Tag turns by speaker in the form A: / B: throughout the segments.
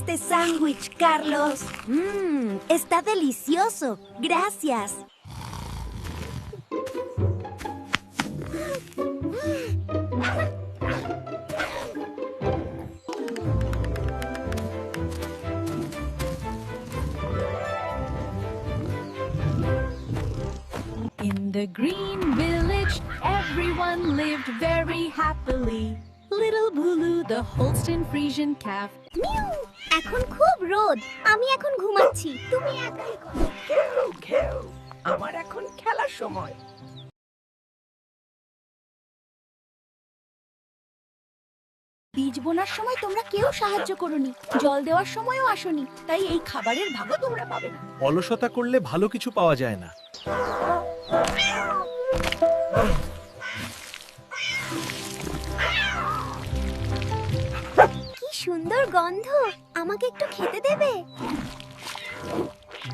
A: este sándwich, Carlos. Mmm, está delicioso. Gracias.
B: In the green village, everyone lived very happily. Little Bulu, the Holstein Friesian calf,
A: মিউ এখন খুব রোদ। আমি এখন ঘুমাচ্ছি। তুমি একাই।
C: ঘেউ ঘেউ আমার এখন খেলার সময়।
B: বীজ বোনার সময় তোমরা কেউ সাহায্য করনি। জল দেওয়ার সময়ও আসনি। তাই এই খাবারের ভাগও তোমরা পাবে না।
D: অলসতা করলে ভালো কিছু পাওয়া যায় না।
A: সুন্দর গন্ধ। আমাকে একটু খেতে দেবে?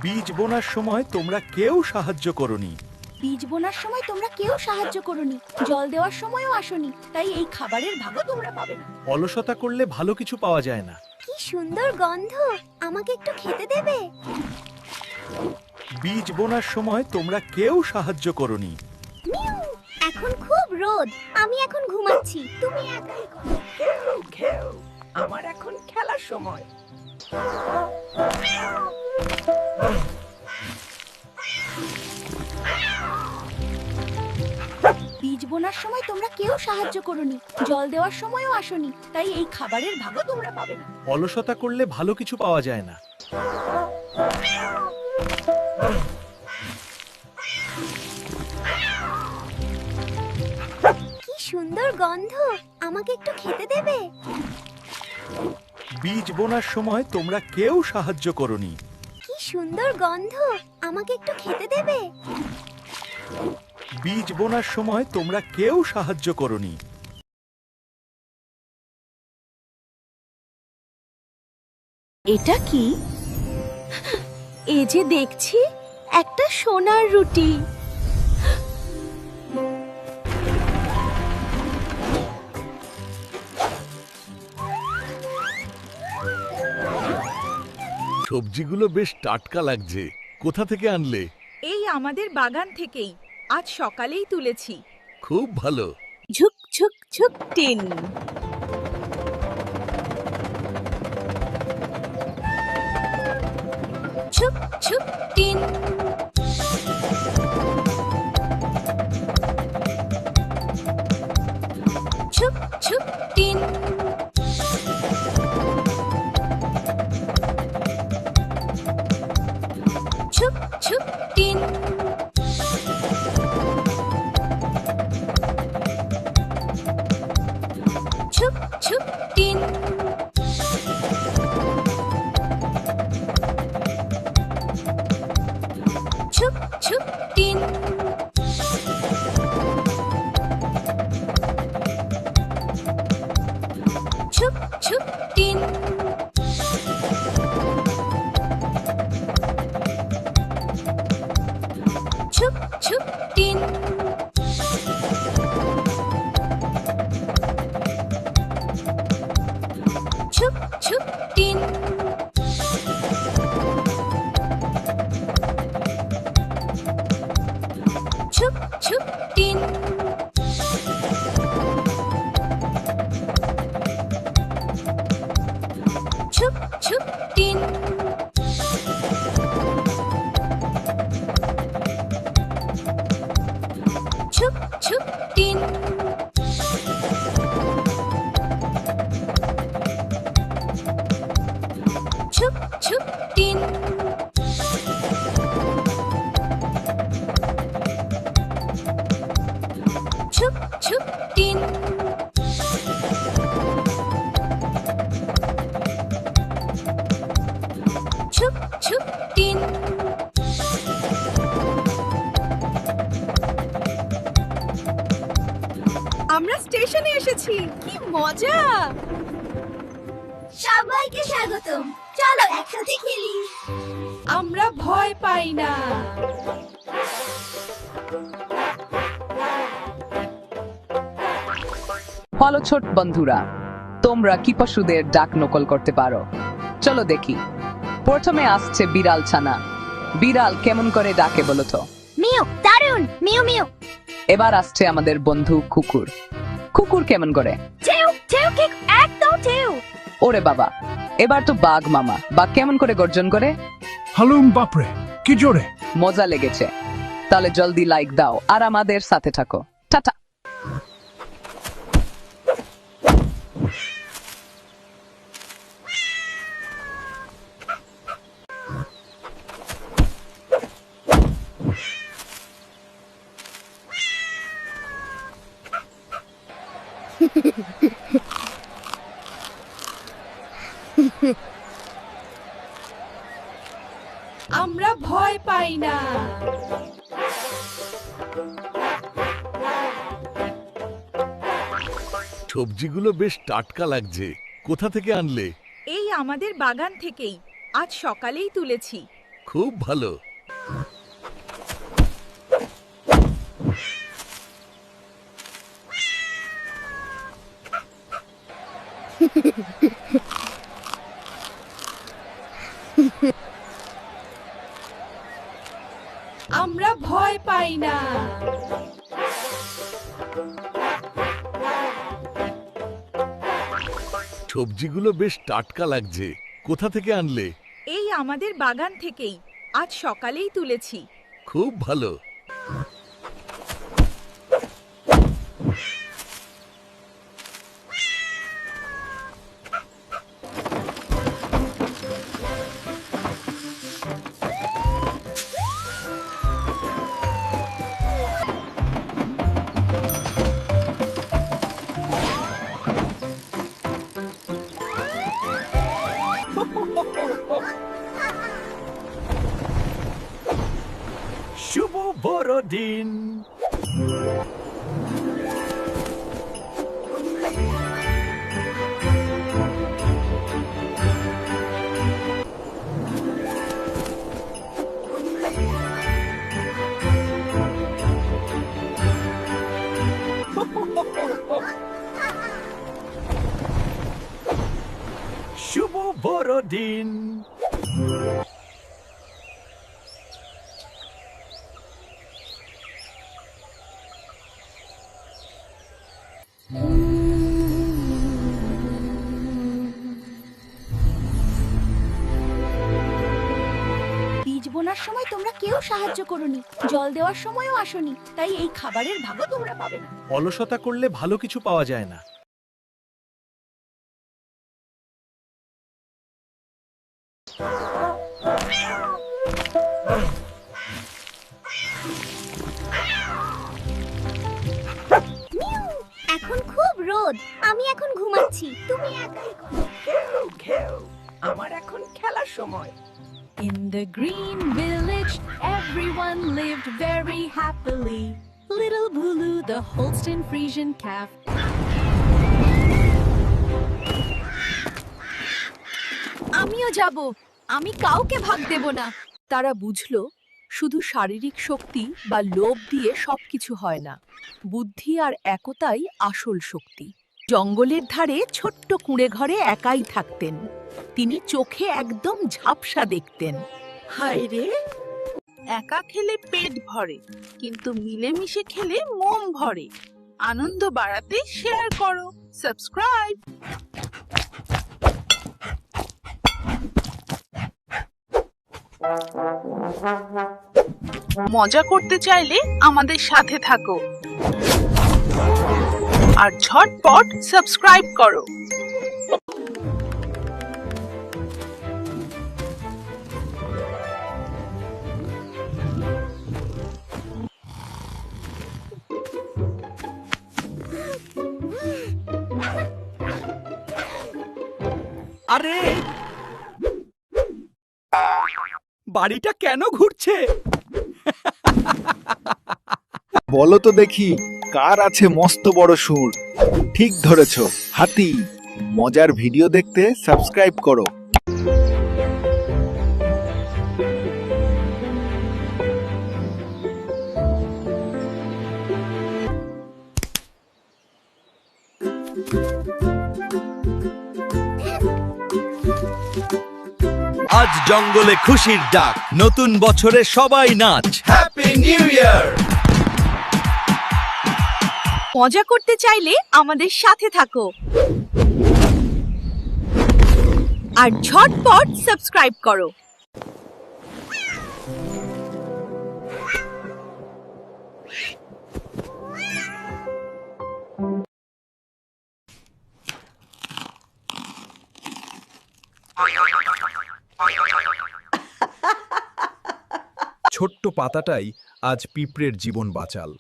D: বীজ বোনার সময় তোমরা কেউ সাহায্য করনি।
B: বীজ বোনার সময় তোমরা কেউ সাহায্য করনি। জল দেওয়ার সময়ও আসনি। তাই এই খাবারের ভাগও তোমরা পাবে না।
D: অলসতা করলে ভালো কিছু পাওয়া যায় না।
A: কি সুন্দর গন্ধ! আমাকে একটু খেতে দেবে?
D: বীজ বোনার সময় তোমরা কেউ সাহায্য করনি।
A: মিউ এখন খুব রোদ। আমি এখন ঘুমাচ্ছি। তুমি একাই ঘুমাও।
C: আমার এখন খেলার সময়।
B: বীজ বোনার সময় তোমরা কেউ সাহায্য করনি। জল দেওয়ার সময়ও আসনি। তাই এই খাবারের ভাগও তোমরা পাবে না।
D: অলসতা করলে ভালো কিছু পাওয়া যায় না।
A: কি সুন্দর গন্ধ। আমাকে একটু খেতে দেবে?
D: বীজ বোনার সময় তোমরা কেউ সাহায্য করনি।
A: কি সুন্দর গন্ধ। আমাকে একটু খেতে দেবে?
D: বীজ বোনার সময় তোমরা কেউ সাহায্য করনি।
B: এটা কি? এ যে দেখছি একটা সোনার রুটি।
E: সবজিগুলো বেশ টাটকা লাগছে। কোথা থেকে আনলে?
F: এই আমাদের বাগান থেকেই। আজ সকালেই তুলেছি।
E: খুব ভালো।
B: ঝুক ঝুক ঝুক টিন। ঝুক ঝুক টিন। छुप chúc chúc tin. Chúc chúc tin. Chúc chúc tin. Chúc chúc tin.
F: আমরা স্টেশনে এসেছি। কি মজা!
A: সবাইকে স্বাগতম। চলো একসাথে খেলি।
F: আমরা ভয় পাই না।
G: হলো ছোট বন্ধুরা তোমরা কি পশুদের ডাক নকল করতে পারো? চলো দেখি। প্রথমে আসছে বিড়াল ছানা। বিড়াল কেমন করে ডাকে বলো তো?
A: মিউ দারুণ মিউ মিউ।
G: এবার আসছে আমাদের বন্ধু কুকুর। কুকুর কেমন করে?
A: চেউ চেউ কি একদম চেউ
G: ওরে বাবা এবার তো বাঘ মামা। বাঘ কেমন করে গর্জন করে?
H: হালুম বাপরে কি জোরে।
G: মজা লেগেছে। তাহলে জলদি লাইক দাও আর আমাদের সাথে থাকো। টাটা।
B: আমরা ভয় পাই না।
E: সবজিগুলো বেশ টাটকা লাগছে। কোথা থেকে আনলে?
F: এই আমাদের বাগান থেকেই। আজ সকালেই তুলেছি।
E: খুব ভালো।
B: আমরা ভয় পাই না।
E: সবজিগুলো বেশ টাটকা লাগছে। কোথা থেকে আনলে?
F: এই আমাদের বাগান থেকেই। আজ সকালেই তুলেছি।
E: খুব ভালো।
D: Shubo Borodin! শুভ বড়দিন
A: বীজ বোনার সময় তোমরা কেউ সাহায্য করনি। জল দেওয়ার সময়ও আসনি। তাই এই খাবারের ভাগও তোমরা পাবে না।
D: অলসতা করলে ভালো কিছু পাওয়া যায় না।
A: ঘুমাচ্ছি তুমি একাই
C: ঘেউ ঘেউ আমার এখন খেলার সময়।
B: In the green village, everyone lived very happily. Little Bulu, the Holstein Friesian calf,
F: আমিও যাব আমি কাউকে ভাগ দেব না। তারা বুঝলো শুধু শারীরিক শক্তি বা লোভ দিয়ে সবকিছু হয় না। বুদ্ধি আর একতাই আসল শক্তি। জঙ্গলের ধারে ছোট্ট কুঁড়ে ঘরে একাই থাকতেন। তিনি চোখে একদম ঝাপসা দেখতেন।
C: হায় রে!
I: একা খেলে পেট ভরে, কিন্তু মিলেমিশে খেলে মন ভরে। আনন্দ বাড়াতে শেয়ার করো সাবস্ক্রাইব মজা করতে চাইলে আমাদের সাথে থাকো। আর ঝটপট সাবস্ক্রাইব করো।
D: আরে! বাড়িটা কেন ঘুরছে?
J: বলো তো দেখি। কার আছে মস্ত বড় সুর? ঠিক ধরেছ। হাতি মজার ভিডিও দেখতে সাবস্ক্রাইব করো।
K: আজ জঙ্গলে খুশির ডাক। নতুন বছরে সবাই নাচ। হ্যাপি নিউ ইয়ার
L: মজা করতে চাইলে আমাদের সাথে থাকো। আর ঝটপট সাবস্ক্রাইব করো।
M: ছোট্ট পাতাটাই আজ পিঁপড়ের জীবন বাঁচাল।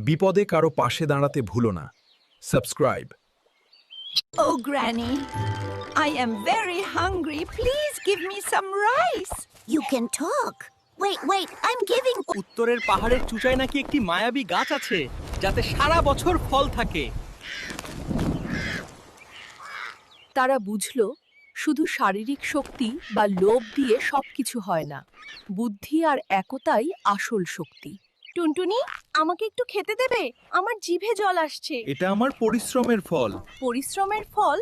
M: বিপদে কারও পাশে দাঁড়াতে ভুলো না subscribe
L: Oh, Granny, I am very hungry. Please give me some rice. You can talk. Wait, wait, I'm giving.
K: উত্তরের পাহাড়ের চুচায় নাকি একটি মায়াবী গাছ আছে যাতে সারা বছর ফল থাকে
F: তারা বুঝল শুধু শারীরিক শক্তি বা লোভ দিয়ে সবকিছু হয় না বুদ্ধি আর একতাই আসল শক্তি
L: টুনটুনি আমাকে একটু খেতে দেবে? আমার জিভে জল আসছে।
K: এটা আমার পরিশ্রমের ফল।
L: পরিশ্রমের ফল?